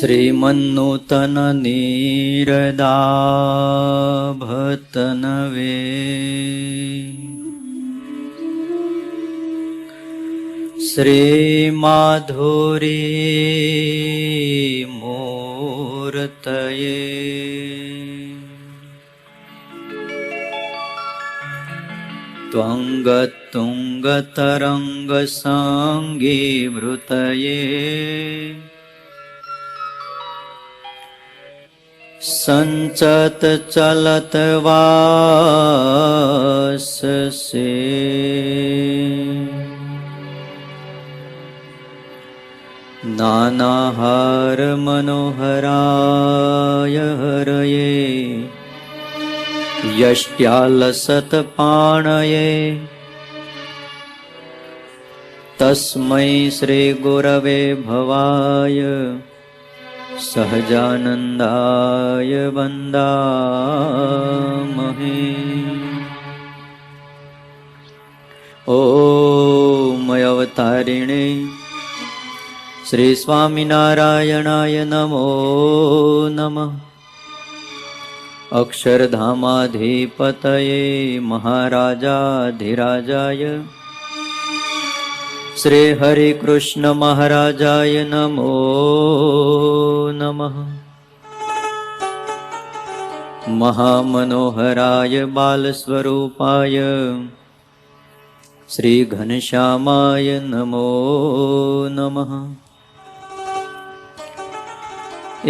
श्रीमन्नूतननीरदाभतनवे। श्रीमाधुरीमोर्तये त्वङ्गत्वङ्गतरङ्गसाङ्गीभृतये सञ्चत चलत वाससे। नानाहार मनोहराय हरये यष्ट्यालसत्पाणये तस्मै श्रीगुरवे भवाय ઓમ અવતારિણે શ્રી સ્વામિનારાયણાય નમો નમઃ અક્ષરધામાધિપતયે મહારાજાધિરાજાય શ્રી હરિ કૃષ્ણ મહારાજાય નમો નમઃ મહામનોહરાય બાલ સ્વરૂપાય શ્રી ઘનશ્યામાય નમો નમઃ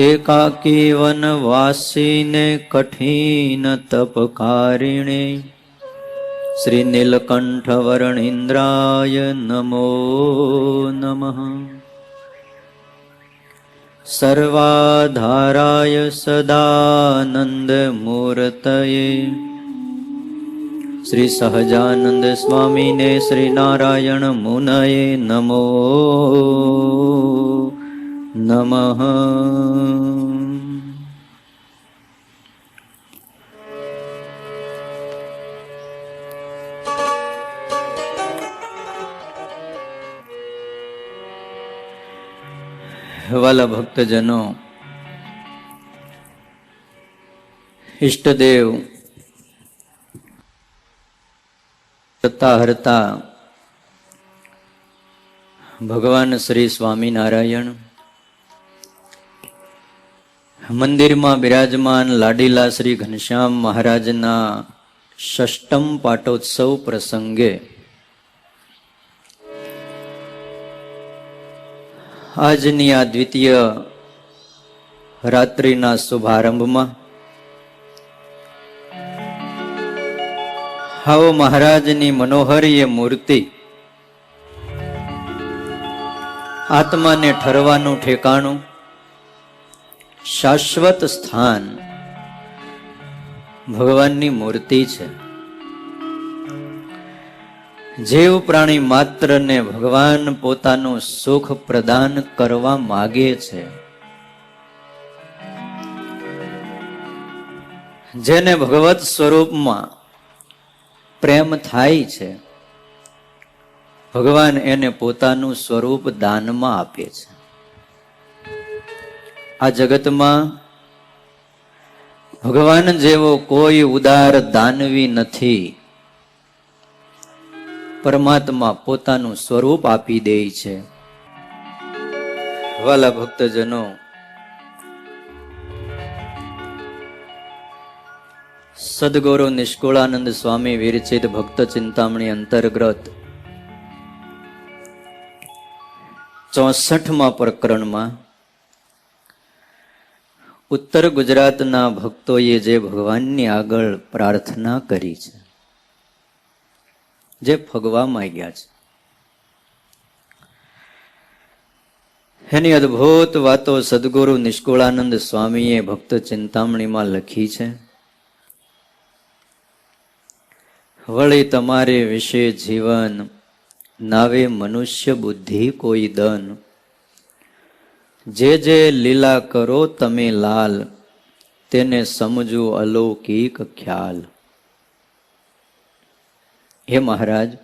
એકાકી વનવાસીને કઠિન તપકારિણે શ્રી નીલકંઠ વર્ણિન્દ્રાય નમો નમઃ સર્વાધારાય श्रीनारायणमुनये नमो શ્રી વાલા ભક્તજનો, ઈષ્ટદેવ હરતા હરતા, ભગવાન શ્રી સ્વામિનારાયણ, મંદિરમાં બિરાજમાન લાડીલા શ્રી ઘનશ્યામ મહારાજના ષષ્ટમ પાટોત્સવ પ્રસંગે આજની આ દ્વિતીય રાત્રિના શુભારંભમાં હાવો મહારાજની મનોહરીય મૂર્તિ આત્માને ઠરવાનું ઠેકાણું શાશ્વત સ્થાન ભગવાનની મૂર્તિ છે. જીવ પ્રાણી માત્રને ભગવાન પોતાનું સુખ પ્રદાન કરવા માગે છે. જેને ભગવત સ્વરૂપમાં પ્રેમ થાય છે, ભગવાન એને પોતાનું સ્વરૂપ દાનમાં આપે છે. આ જગતમાં ભગવાન જેવો કોઈ ઉદાર દાનવી નથી. પરમાત્મા પોતાનું સ્વરૂપ આપી દે છે. વાલા ભક્તજનો સદગુરુ નિષ્કુળાનંદ સ્વામી વિરચિત ભક્ત ચિંતામણી અંતર્ગત ચોસઠમાં પ્રકરણમાં ઉત્તર ગુજરાતના ભક્તોએ જે ભગવાનની આગળ પ્રાર્થના કરી છે. જે ફગવા માંગ્યા છે. એની અદ્ભુત વાતો સદગુરુ નિષ્કુળાનંદ સ્વામીએ ભક્ત ચિંતામણીમાં લખી છે. વળી તમારે વિશે જીવન, નાવે મનુષ્ય બુદ્ધિ કોઈ દન. જે જે લીલા કરો તમે લાલ, તેને સમજો અલૌકિક ખ્યાલ. હે મહારાજ,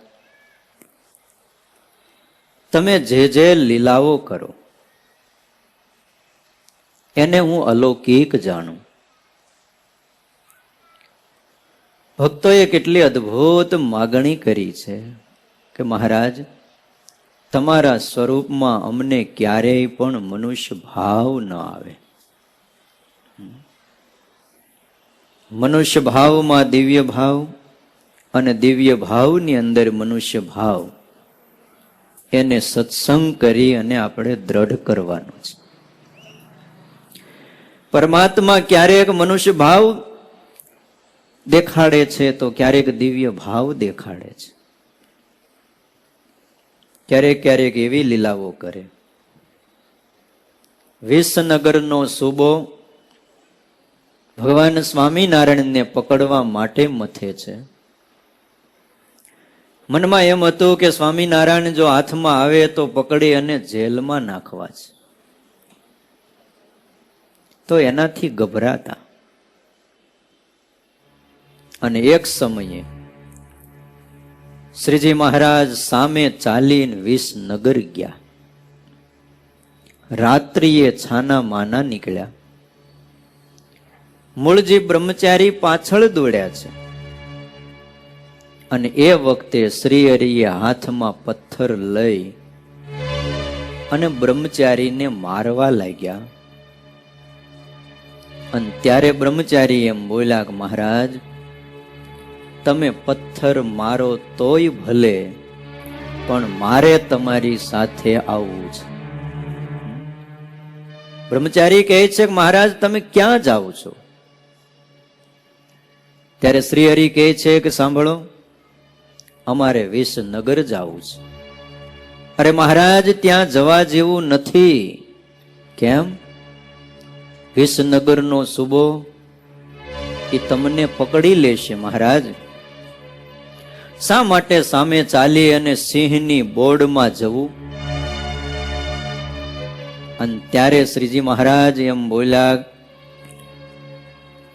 તમે જે જે લીલાઓ કરો, એને હું અલૌકિક જાણું. ભક્તોએ કેટલી અદ્ભુત માગણી કરી છે કે મહારાજ, તમારા સ્વરૂપમાં અમને ક્યારેય પણ મનુષ્ય ભાવ ન આવે. મનુષ્ય ભાવમાં દિવ્ય ભાવ અને દિવ્ય ભાવની અંદર મનુષ્ય ભાવ એને સત્સંગ કરી અને આપણે દ્રઢ કરવાનું છે. પરમાત્મા ક્યારેક મનુષ્ય ભાવ દેખાડે છે તો ક્યારેક દિવ્ય ભાવ દેખાડે છે. ક્યારેક ક્યારેક એવી લીલાઓ કરે. વિસનગરનો સુબો ભગવાન સ્વામિનારાયણને પકડવા માટે મથે છે. મનમાં એમ હતું કે સ્વામિનારાયણ જો હાથમાં આવે તો પકડી અને જેલમાં નાખવા છે. તો એનાથી ગભરાતા. અને એક સમયે શ્રીજી મહારાજ સામે ચાલીને વિસનગર ગયા. રાત્રિએ છાના માના નીકળ્યા. મૂળજી બ્રહ્મચારી પાછળ દોડ્યા છે. અને એ વખતે શ્રી હરિએ હાથમાં પથ્થર લઈ અને બ્રહ્મચારીને મારવા લાગ્યા. અને ત્યારે બ્રહ્મચારી એમ બોલ્યા કે મહારાજ, તમે પથ્થર મારો તોય ભલે, પણ મારે તમારી સાથે આવવું છે. બ્રહ્મચારી કહે છે કે મહારાજ, તમે ક્યાં જાઓ છો? ત્યારે શ્રી હરિ કહે છે કે સાંભળો અમારે વિસનગર જવું છે. અરે મહારાજ, ત્યાં જવા જેવું નથી. કેમ? વિસનગરનો સુબો એ તમને પકડી લેશે મહારાજ. શા માટે સામે ચાલી અને સિંહની બોર્ડમાં જવું? અને ત્યારે શ્રીજી મહારાજ એમ બોલ્યા,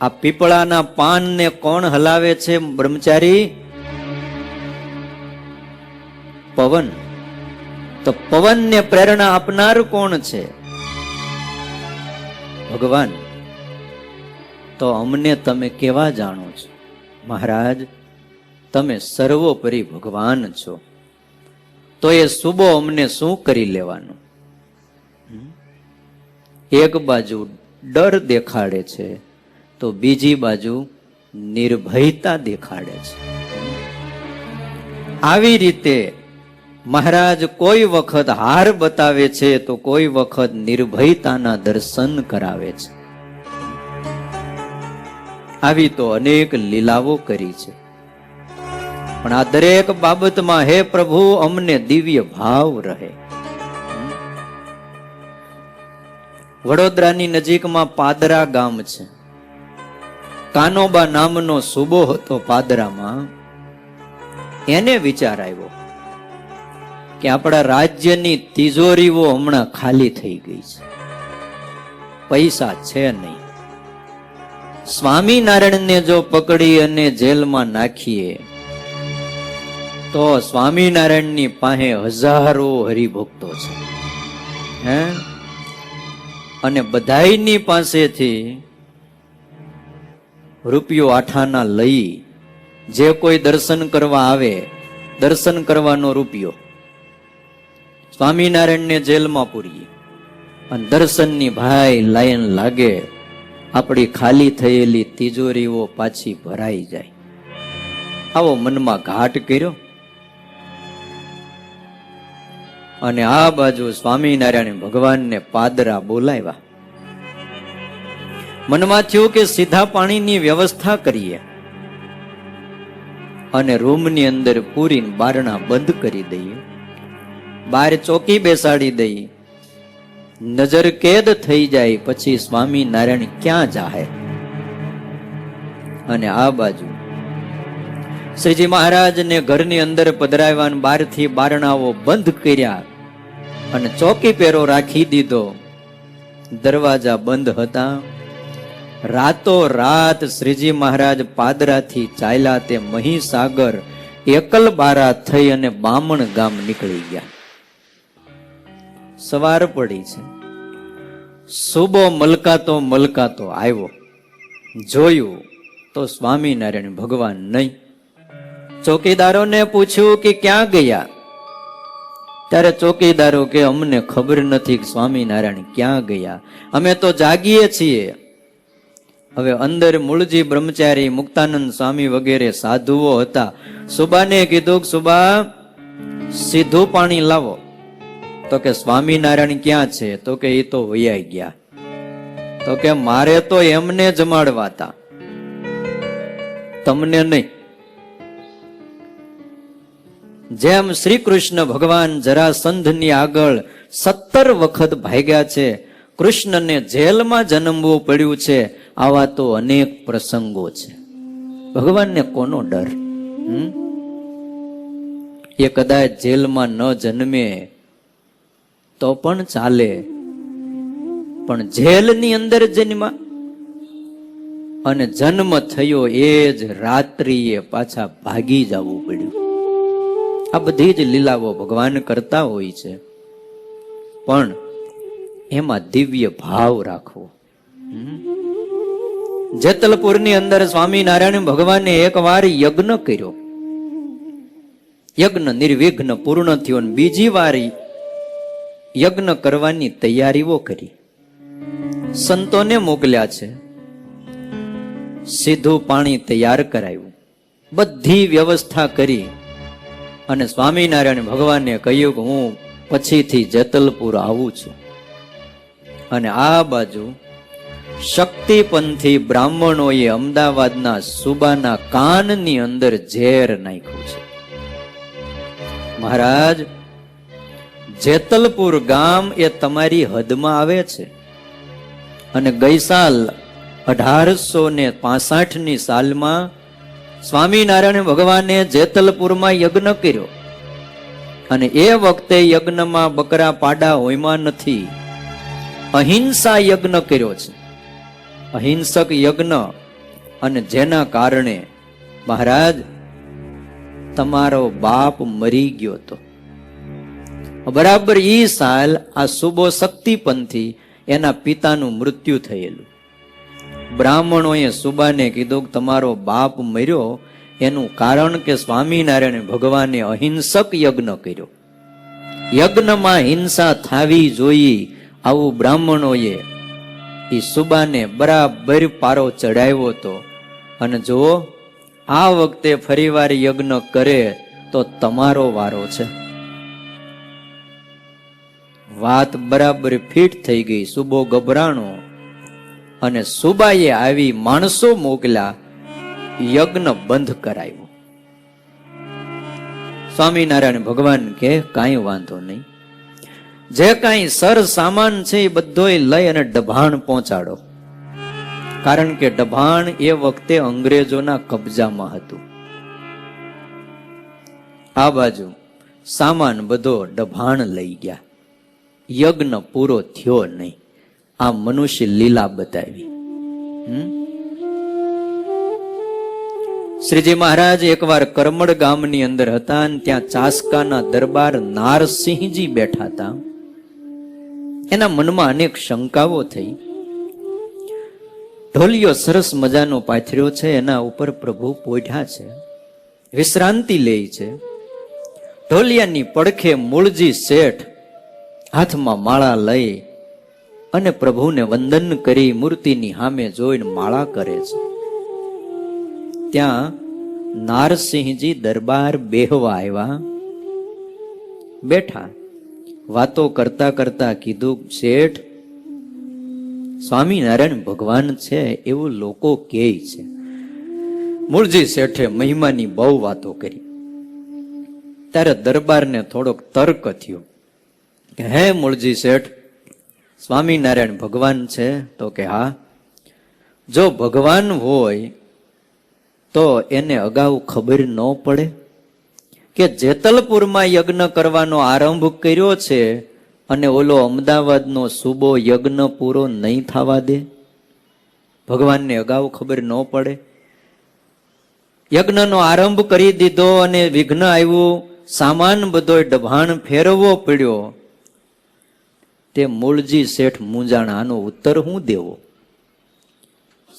આ પીપળાના પાનને કોણ હલાવે છે બ્રહ્મચારી? પવન. તો પવનને પ્રેરણા આપનાર કોણ છે? ભગવાન, તો અમને તમે કેવા જાણો છો? મહારાજ, તમે સર્વોપરી ભગવાન છો. તો એ સુબો અમને શું કરી લેવાનું? એક બાજુ ડર દેખાડે છે, તો બીજી બાજુ નિર્ભયતા દેખાડે છે. આવી રીતે મહારાજ, કોઈ વખત હાર બતાવે છે તો કોઈ વખત નિર્ભયતાના દર્શન કરાવે છે. આવી તો અનેક લીલાઓ કરી છે. પણ આ દરેક બાબતમાં હે પ્રભુ, અમને દિવ્ય ભાવ રહે. વડોદરાની નજીકમાં પાદરા ગામ છે. કાનોબા નામનો સુબો હતો પાદરામાં. એને વિચાર આવ્યો. કે આપણા રાજ્યની તિજોરીઓ હમણાં ખાલી થઈ ગઈ છે. પૈસા છે નહીં. સ્વામિનારાયણને જો પકડી અને જેલમાં નાખીએ, તો સ્વામિનારાયણની પાસે હજારો હરિભક્તો છે. હે? અને બધાઈની પાસેથી રૂપિયો આઠાના લઈ, જે કોઈ દર્શન કરવા આવે, દર્શન કરવાનો રૂપિયો. સ્વામિનારાયણને જેલમાં પૂરીએ. અને દર્શનની ભાઈ લાઈન લાગે, આપણી ખાલી થયેલી તિજોરીઓ પાછી ભરાઈ જાય. આવો મનમાં ઘાટ કર્યો. અને આ બાજુ સ્વામિનારાયણ ભગવાનને પાદરા બોલાવ્યા. મનમાં થયું કે સીધા પાણીની વ્યવસ્થા કરીએ. અને રૂમની અંદર પૂરીને બારણા બંધ કરી દઈએ. બહાર ચોકી બેસાડી દઈ. નજર કેદ થઈ જાય પછી સ્વામિનારાયણ ક્યાં જાહે? અને આ બાજુ શ્રીજી મહારાજને ઘરની અંદર પધરાવ્યા બહારથી બારણાઓ બંધ કર્યા અને ચોકી પેરો રાખી દીધો. દરવાજા બંધ હતા. રાતો રાત શ્રીજી મહારાજ પાદરાથી ચાલ્યા તે મહીસાગર એકલ બારા થઈ અને બામણ ગામ નીકળી ગયા. સવાર પડી છે. સુબો મલકાતો મલકાતો આવ્યો. જોયું તો સ્વામિનારાયણ ભગવાન નહીં. ચોકીદારોને પૂછ્યું કે ક્યાં ગયા? ત્યારે ચોકીદારો કે અમને ખબર નથી કે સ્વામિનારાયણ ક્યાં ગયા. અમે તો જાગીએ છીએ. હવે અંદર મૂળજી બ્રહ્મચારી મુક્તાનંદ સ્વામી વગેરે સાધુઓ હતા. સુબાને કીધું સુબા, સીધું પાણી લાવો. તો કે સ્વામિનારાયણ ક્યાં છે? તો કે એ તો વૈયા ગયા. તો કે મારે તો એમને જમાડવા હતા તમને નહીં. જેમ શ્રી કૃષ્ણ ભગવાન જરાસંધની આગળ સત્તર વખત ભાગ્યા છે, કૃષ્ણને જેલમાં જન્મવું પડ્યું છે, આવા તો અનેક પ્રસંગો છે. ભગવાનને કોનો ડર? એ કદાચ જેલમાં ન જન્મે તો પણ ચાલે. પણ જેલની અંદર જન્મા અને જન્મ થયો એ જ રાત્રિએ પાછા ભાગી જવું પડ્યું. આ બધી જ લીલાઓ ભગવાન કરતા હોય છે. પણ એમાં દિવ્ય ભાવ રાખવો? જેતલપુરની અંદર સ્વામિનારાયણ ભગવાને એક વાર યજ્ઞ કર્યો. યજ્ઞ નિર્વિઘ્ન પૂર્ણ થયો બીજી વાર યજ્ઞ કરવાની તૈયારીઓ કરી. સંતોને મોકલ્યા છે. સીધું પાણી તૈયાર કરાયું. બધી વ્યવસ્થા કરી અને સ્વામિનારાયણ ભગવાને કહ્યું કે હું પછીથી જેતલપુર આવું છું. અને આ બાજુ શક્તિપંથી બ્રાહ્મણોએ અમદાવાદના સુબાના કાનની અંદર ઝેર નાખ્યું છે. મહારાજ જેતલપુર ગામ એ તમારી હદમાં આવે છે. અને ગઈ સાલ અઢારસો ને પાસઠની સાલમાં સ્વામિનારાયણ ભગવાને જેતલપુરમાં યજ્ઞ કર્યો. અને એ વખતે યજ્ઞમાં બકરા પાડા હોયમાં નથી. અહિંસા યજ્ઞ કર્યો છે. અહિંસક યજ્ઞ અને જેના કારણે મહારાજ, તમારો બાપ મરી ગયો તો બરાબર એ સાલ આ સુબો શક્તિપંથી એના પિતાનું મૃત્યુ થયેલું. બ્રાહ્મણોએ સુબાને કીધું કે તમારો બાપ મર્યો, એનું કારણ કે સ્વામિનારાયણ ભગવાને અહિંસક યજ્ઞ કર્યો. યજ્ઞમાં હિંસા થાવી જોઈ આવું બ્રાહ્મણોએ એ સુબાને બરાબર પારો ચડાવ્યો હતો. અને જુઓ, આ વખતે ફરીવાર યજ્ઞ કરે તો તમારો વારો છે. વાત બરાબર ફિટ થઈ ગઈ, સુબો ગભરાણો. અને સુબાએ આવી માણસો મોકલા, યજ્ઞ બંધ કરાયો. સ્વામિનારાયણ ભગવાન કે, કાંઈ વાંધો નહીં. જે કાંઈ સર સામાન છે એ બધોય લઈ અને ડભાણ પહોંચાડો. કારણ કે ડભાણ એ વખતે અંગ્રેજોના કબજામાં હતું. આ બાજુ સામાન બધો ડભાણ લઈ ગયા. યજ્ઞ પૂરો થયો નહીં. આ મનુષ્ય લીલા બતાવી? શ્રીજી મહારાજ એકવાર કરમડ ગામની અંદર હતા અને ત્યાં ચાસકાના દરબાર નારસિંહજી બેઠા હતા. એના મનમાં અનેક શંકાઓ થઈ. ઢોલિયો સરસ મજાનો પાથર્યો છે, એના ઉપર પ્રભુ પોઢ્યા છે. વિશ્રાંતિ લે છે. ઢોલિયાની પડખે મૂળજી શેઠ હાથમાં માળા લઈ અને પ્રભુને વંદન કરી મૂર્તિની સામે જોઈને માળા કરે છે. ત્યાં નારસિંહજી દરબાર બેહવા આવ્યા. બેઠા. વાતો કરતા કરતા કીધું, શેઠ, સ્વામિનારાયણ ભગવાન છે એવું લોકો કહે છે. મૂળજી શેઠે મહિમાની બહુ વાતો કરી. ત્યારે દરબારને થોડોક તર્ક થયો. કે, હે મૂળજી શેઠ, સ્વામિનારાયણ ભગવાન છે. તો કે, હા. જો ભગવાન હોય, તો એને અગાઉ ખબર ન પડે કે જેતલપુરમાં યજ્ઞ કરવાનો આરંભ કર્યો છે અને ઓલો અમદાવાદનો સુબો યજ્ઞ પૂરો નહીં થવા દે. ભગવાનને અગાઉ ખબર ન પડે. યજ્ઞનો આરંભ કરી દીધો અને વિઘ્ન આવ્યું, સામાન બધો ડભાણ ફેરવવો પડ્યો. તે મૂળજી શેઠ મુંજાણા આનો ઉત્તર હું દેવો?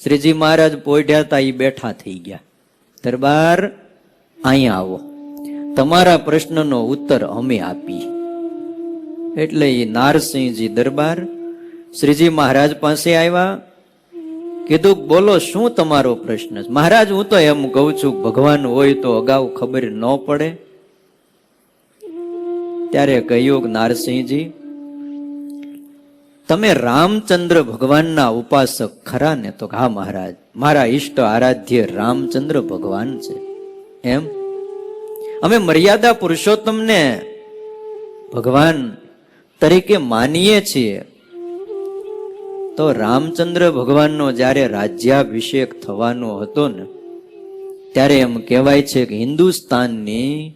શ્રીજી મહારાજ પોઢ્યા હતા એ બેઠા થઈ ગયા. દરબાર અહીંયા આવો. તમારા પ્રશ્નનો ઉત્તર અમે આપી એટલે એ નારસિંહજી દરબાર શ્રીજી મહારાજ પાસે આવ્યા, કીધું, બોલો, શું તમારો પ્રશ્ન મહારાજ, હું તો એમ કહું છું, ભગવાન હોય તો અગાઉ ખબર ન પડે. ત્યારે કહ્યું નારસિંહજી તમે રામચંદ્ર ભગવાનના ઉપાસક ખરા ને તો હા મહારાજ. મારા ઈષ્ટ આરાધ્ય રામચંદ્ર ભગવાન છે. એમ? અમે મર્યાદા પુરુષોત્તમને ભગવાન તરીકે માનીએ છીએ. તો રામચંદ્ર ભગવાનનો જ્યારે રાજ્યાભિષેક થવાનો હતો ને, ત્યારે એમ કહેવાય છે કે હિન્દુસ્તાનની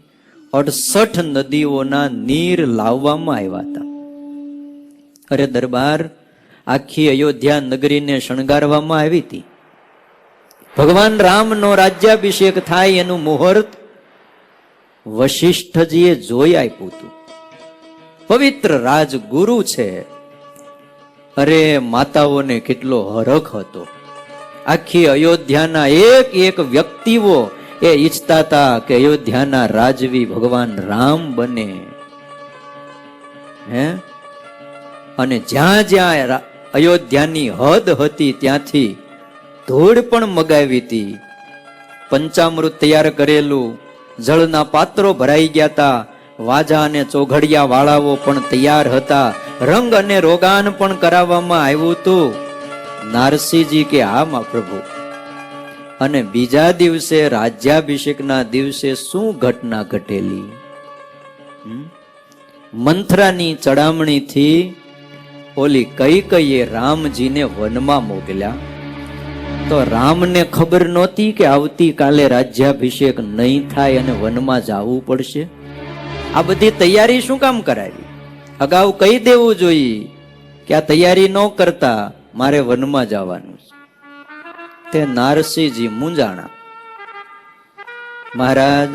અડસઠ નદીઓના નીર લાવવામાં આવ્યા હતા. અરે દરબાર આખી અયોધ્યા નગરીને શણગારવામાં આવી હતી. ભગવાન રામનો રાજ્યાભિષેક થાય એનું મુહૂર્ત વશિષ્ઠજીએ જોઈ આપ્યું હતું. પવિત્ર રાજગુરુ છે. અરે માતાઓને કેટલો હરખ હતો. આખી અયોધ્યાના એક એક વ્યક્તિઓ એ ઈચ્છતા હતા કે અયોધ્યાના રાજવી ભગવાન રામ બને. હે? અને જ્યાં જ્યાં અયોધ્યાની હદ હતી ત્યાંથી ધૂળ પણ મગાવી હતી. પંચામૃત તૈયાર કરેલું, જળના પાત્રો ભરાઈ ગયા હતા વાજા અને ચોઘડિયા વાળાઓ પણ તૈયાર હતા. રંગ અને રોગાન પણ કરાવવામાં આવ્યું હતું. નારસિંહજી કે હા મા પ્રભુ. અને બીજા દિવસે રાજ્યાભિષેકના દિવસે શું ઘટના ઘટેલી? મંથરાની ચડામણીથી ઓલી કઈ કઈએ રામજીને વનમાં મોકલ્યા. તો રામને ખબર નહોતી કે આવતીકાલે રાજ્યાભિષેક નહીં થાય અને વનમાં જવું પડશે? આ બધી તૈયારી શું કામ કરાવી? અગાઉ કહી દેવું જોઈએ કે આ તૈયારી ન કરતા મારે વનમાં જવાનું છે. તે નારસિંહજી મુંજાણા મહારાજ,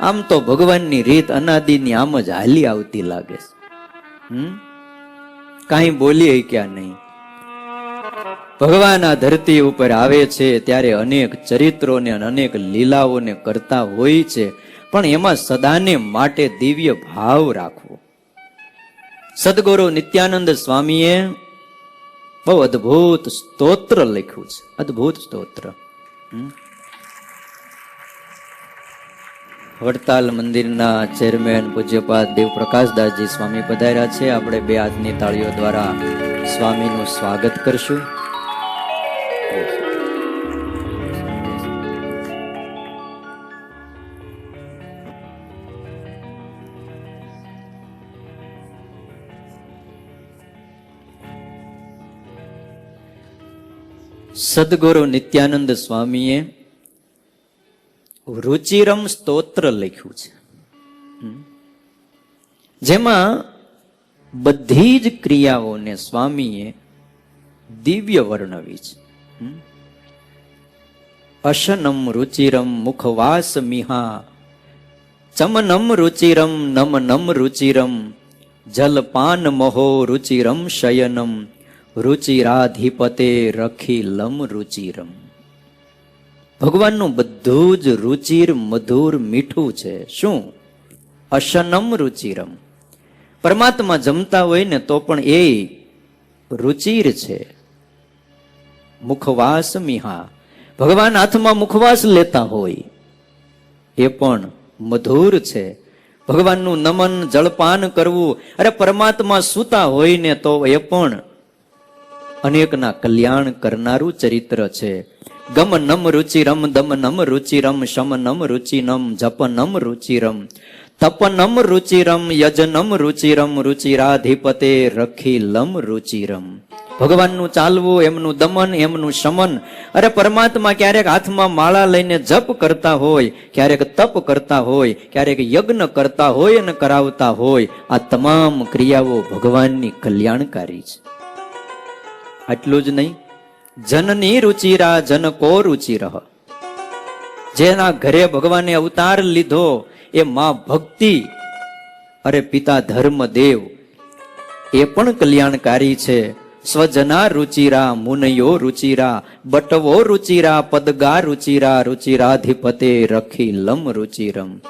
આમ તો ભગવાનની રીત અનાદિની આમ જ હાલી આવતી લાગે છે. હમ? કાંઈ બોલીએ ક્યાં નહીં. ભગવાન આ ધરતી ઉપર આવે છે ત્યારે અનેક ચરિત્રોને અને અનેક લીલાઓને કરતા હોય છે, પણ એમાં સદાને માટે દિવ્ય ભાવ રાખવો. સદગુરુ નિત્યાનંદ સ્વામીએ બહુ અદ્ભુત સ્તોત્ર લખ્યું છે. અદ્ભુત સ્તોત્ર હમ. વડતાલ મંદિરના ચેરમેન પૂજ્યપાદ દેવપ્રકાશ દાસજી સ્વામી પધાર્યા છે. આપણે બે હાથની તાળીઓ દ્વારા સ્વામીનું સ્વાગત કરશું. સદગુરુ નિત્યાનંદ સ્વામીએ રુચિરમ સ્તોત્ર લખ્યું છે. જેમાં બધી જ ક્રિયાઓને સ્વામીએ દિવ્ય વર્ણવી છે. અશનમ રુચિરમ મુખવાસ મિહા, ચમનમ રુચિરમ નમ નમ રુચિરમ, જલપાન મહો રુચિરમ શયનમ, રુચિરાધિપતે રખિલમ રુચિરમ. ભગવાનનું બધું જ રુચિર, મધુર, મીઠું છે. શું? અશનમ રુચિરમ. પરમાત્મા જમતા હોય ને તો પણ એ રુચિર છે. મુખવાસ મિહા. ભગવાન હાથમાં મુખવાસ લેતા હોય. એ પણ મધુર છે. ભગવાનનું નમન, જળપાન કરવું, અરે પરમાત્મા સૂતા હોય ને તો એ પણ અનેકના કલ્યાણ કરનારું ચરિત્ર છે. ગમ નમ રુચિરમ, દમ નમ રુચિરમ, શમ નમ રુચિનમ, જપ નમ રુચિરમ. તપ નમ રુચિરમ યજનમ રુચિરમ, રુચિરાધિપતે રખીલમ રુચિરમ. ભગવાનનું ચાલવું, એમનું દમન, એમનું શમન. અરે પરમાત્મા ક્યારેક હાથમાં માળા લઈને જપ કરતા હોય, ક્યારેક તપ કરતા હોય, ક્યારેક યજ્ઞ કરતા હોય અને કરાવતા હોય. આ તમામ ક્રિયાઓ ભગવાનની કલ્યાણકારી છે. આટલું જ નહીં જનની રુચિરા જન કો રુચિર જેના ઘરે ભગવાને અવતાર લીધો એ માં ભક્તિ. અરે પિતા ધર્મ દેવ એ પણ કલ્યાણકારી છે. સ્વજના રુચિરા, મુનયો રુચિરા, બટવો રુચિરા, પદગા રુચિરા, રુચિરાધિપતે રખી લમ રુચિરમ.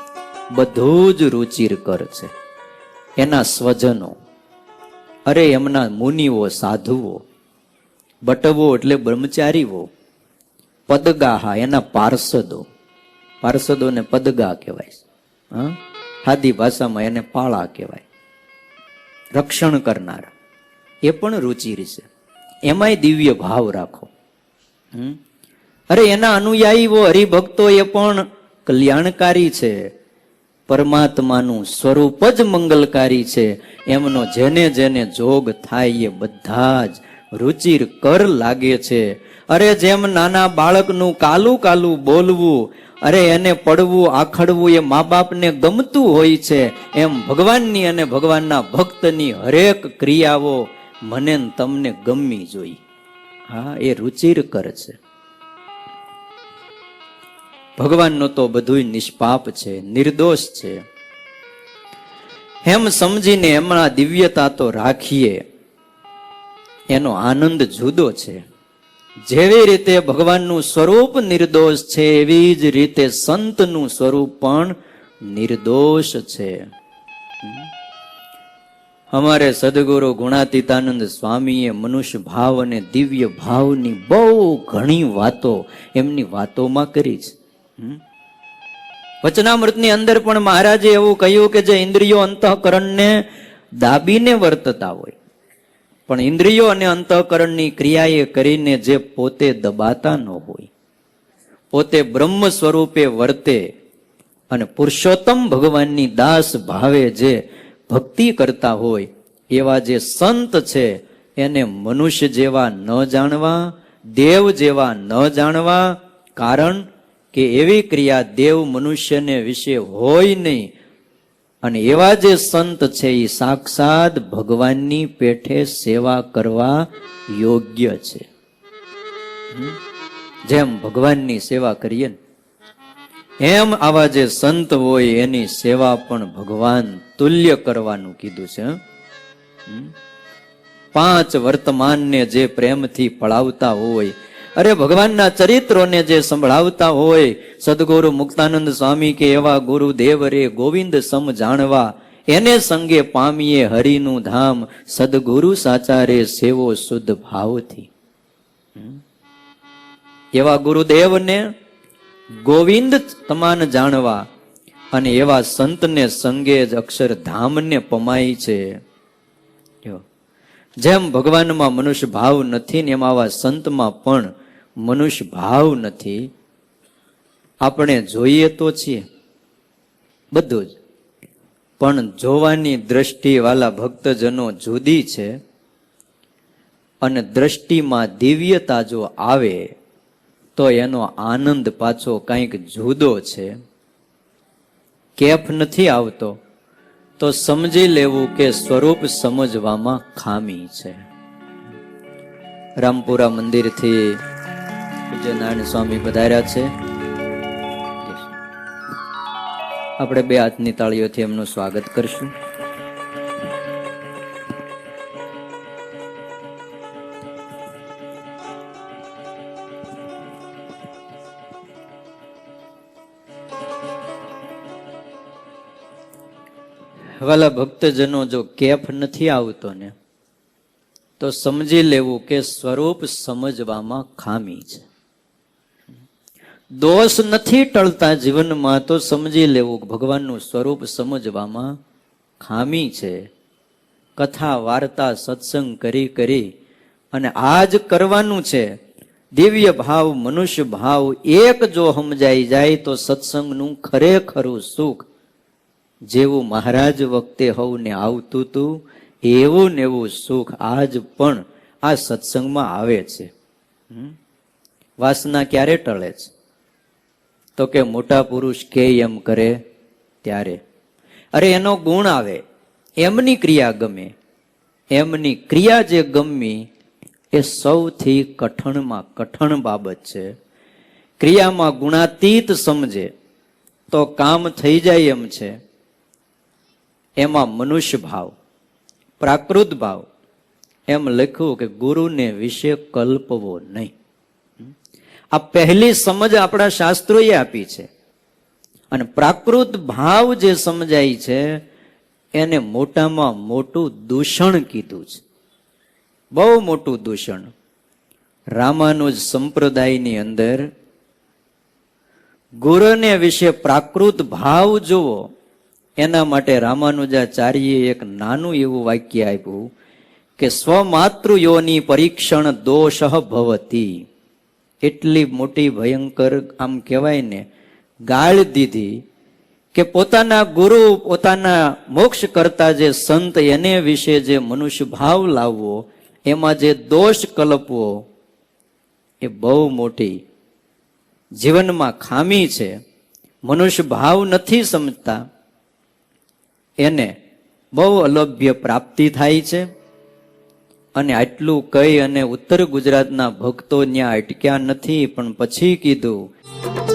બધું જ રુચિર કર છે. એના સ્વજનો. અરે એમના મુનિઓ, સાધુઓ બટવો એટલે બ્રહ્મચારીઓ પદગાહા, એના પાર્ષદો. પાર્ષદોને પદગા કહેવાય. હા? સાદી ભાષામાં એને પાળા કહેવાય. રક્ષણ કરનાર. એ પણ રુચિર છે એમાંય દિવ્ય ભાવ રાખો. અરે એના અનુયાયીઓ હરિભક્તો એ પણ કલ્યાણકારી છે. પરમાત્માનું સ્વરૂપ જ મંગલકારી છે. એમનો જેને જેને જોગ થાય એ બધા જ રુચિર કર લાગે છે. અરે જેમ નાના બાળકનું કાલું કાલું બોલવું, અરે એને પડવું, આખડવું એ મા બાપને ગમતું હોય છે. એમ ભગવાનની અને ભગવાનના ભક્તની હરેક ક્રિયાઓ મને તમને ગમવી જોઈએ હા, એ રુચિર કર છે. ભગવાનનો તો બધું નિષ્પાપ છે, નિર્દોષ છે. એમ સમજીને એમના દિવ્યતા તો રાખીએ. એનો આનંદ જુદો છે. જેવી રીતે ભગવાનનું સ્વરૂપ નિર્દોષ છે, એવી જ રીતે સંતનું સ્વરૂપ પણ નિર્દોષ છે. અમારે સદગુરુ ગુણાતીતાનંદ સ્વામીએ મનુષ્ય ભાવ અને દિવ્ય ભાવની બહુ ઘણી વાતો એમની વાતોમાં કરી છે? વચનામૃતની અંદર પણ મહારાજે એવું કહ્યું કે જે ઇન્દ્રિયો અંતઃકરણને દાબીને વર્તતા હોય પણ ઇન્દ્રિયો અને અંતઃકરણની ક્રિયાએ કરીને જે પોતે દબાતા ન હોય, પોતે બ્રહ્મ સ્વરૂપે વર્તે અને પુરુષોત્તમ ભગવાનની દાસ ભાવે જે ભક્તિ કરતા હોય, એવા જે સંત છે, એને મનુષ્ય જેવા ન જાણવા, દેવ જેવા ન જાણવા, કારણ કે એવી ક્રિયા દેવ મનુષ્યને વિશે હોય નહીં અને એવા જે સંત છે એ સાક્ષાત ભગવાનની પેઠે સેવા કરવા યોગ્ય છે. જેમ ભગવાનની સેવા કરીએ ને, એમ આવા જે સંત હોય, એની સેવા પણ ભગવાન તુલ્ય કરવાનું કીધું છે? પાંચ વર્તમાનને જે પ્રેમથી પળાવતા હોય અરે ભગવાનના ચરિત્રોને જે સંભળાવતા હોય, સદગુરુ મુક્તાનંદ સ્વામી કે એવા ગુરુદેવ રે ગોવિંદ સમ જાણવા, એને સંગે પામીએ હરિનું ધામ, સદગુરુ સાચા રે સેવો શુદ્ધ ભાવથી. એવા ગુરુદેવને ગોવિંદ તમાન જાણવા અને એવા સંતને સંગે જ અક્ષરધામને પમાય છે. જેમ ભગવાનમાં મનુષ્ય ભાવ નથી ને એમ આવા સંતમાં પણ મનુષ્ય ભાવ નથી. આપણે જોઈએ તો છીએ. બધું જ. પણ જોવાની દ્રષ્ટિવાળા ભક્તજનો જુદી છે. અને દ્રષ્ટિમાં દિવ્યતા જો આવે, તો એનો આનંદ પાછો કંઈક જુદો છે. કેફ નથી આવતો, તો સમજી લેવું કે સ્વરૂપ સમજવામાં ખામી છે. રામપુરા મંદિરથી નારાયણ સ્વામી પધાર્યા છે. આપણે બે હાથની તાળીઓથી એમનું સ્વાગત કરશું. વાલા ભક્તજનો, જો કેફ નથી આવતો ને, તો સમજી લેવું કે સ્વરૂપ સમજવામાં ખામી છે. દોષ નથી ટળતા જીવનમાં, તો સમજી લેવું ભગવાનનું સ્વરૂપ સમજવામાં ખામી છે. કથા, વાર્તા, સત્સંગ કરી કરી અને આજ કરવાનું છે. દિવ્ય ભાવ, મનુષ્ય ભાવ, એક જો સમજાઈ જાય તો સત્સંગનું ખરેખરું સુખ. જેવું મહારાજ વખતે હવને આવતું હતું એવું ને એવું સુખ આજ પણ આ સત્સંગમાં આવે છે? વાસના ક્યારે ટળે છે? તો કે મોટા પુરુષ કે એમ કરે ત્યારે. અરે એનો ગુણ આવે. એમની ક્રિયા ગમે. એમની ક્રિયા જે ગમી એ સૌથી કઠણમાં કઠણ બાબત છે. ક્રિયામાં ગુણાતીત સમજે તો કામ થઈ જાય એમ છે. એમાં મનુષ્ય ભાવ, પ્રાકૃત ભાવ. એમ લખ્યું કે ગુરુને વિશે કલ્પવો નહીં. આ પહેલી સમજ આપણા શાસ્ત્રોએ આપી છે. અને પ્રાકૃત ભાવ જે સમજાય છે, એને મોટામાં મોટું દૂષણ કીધું છે. બહુ મોટું દૂષણ. રામાનુજ સંપ્રદાયની અંદર ગુરુને વિશે પ્રાકૃત ભાવ જુઓ, એના માટે રામાનુજાચાર્યએ એક નાનું એવું વાક્ય આપ્યું કે સ્વમાતૃયોની પરીક્ષણ દોષ ભવતી. એટલી મોટી ભયંકર, આમ કહેવાય ને, ગાળ દીધી કે પોતાના ગુરુ, પોતાના મોક્ષ કરતા જે સંત એને વિશે જે મનુષ્ય ભાવ લાવવો, એમાં જે દોષ કલપવો, એ બહુ મોટી જીવનમાં ખામી છે. મનુષ્ય ભાવ નથી સમજતા. એને બહુ અલભ્ય પ્રાપ્તિ થાય છે. અને આટલું કહી અને ઉત્તર ગુજરાતના ભક્તો ત્યાં અટક્યા નથી પણ પછી કીધું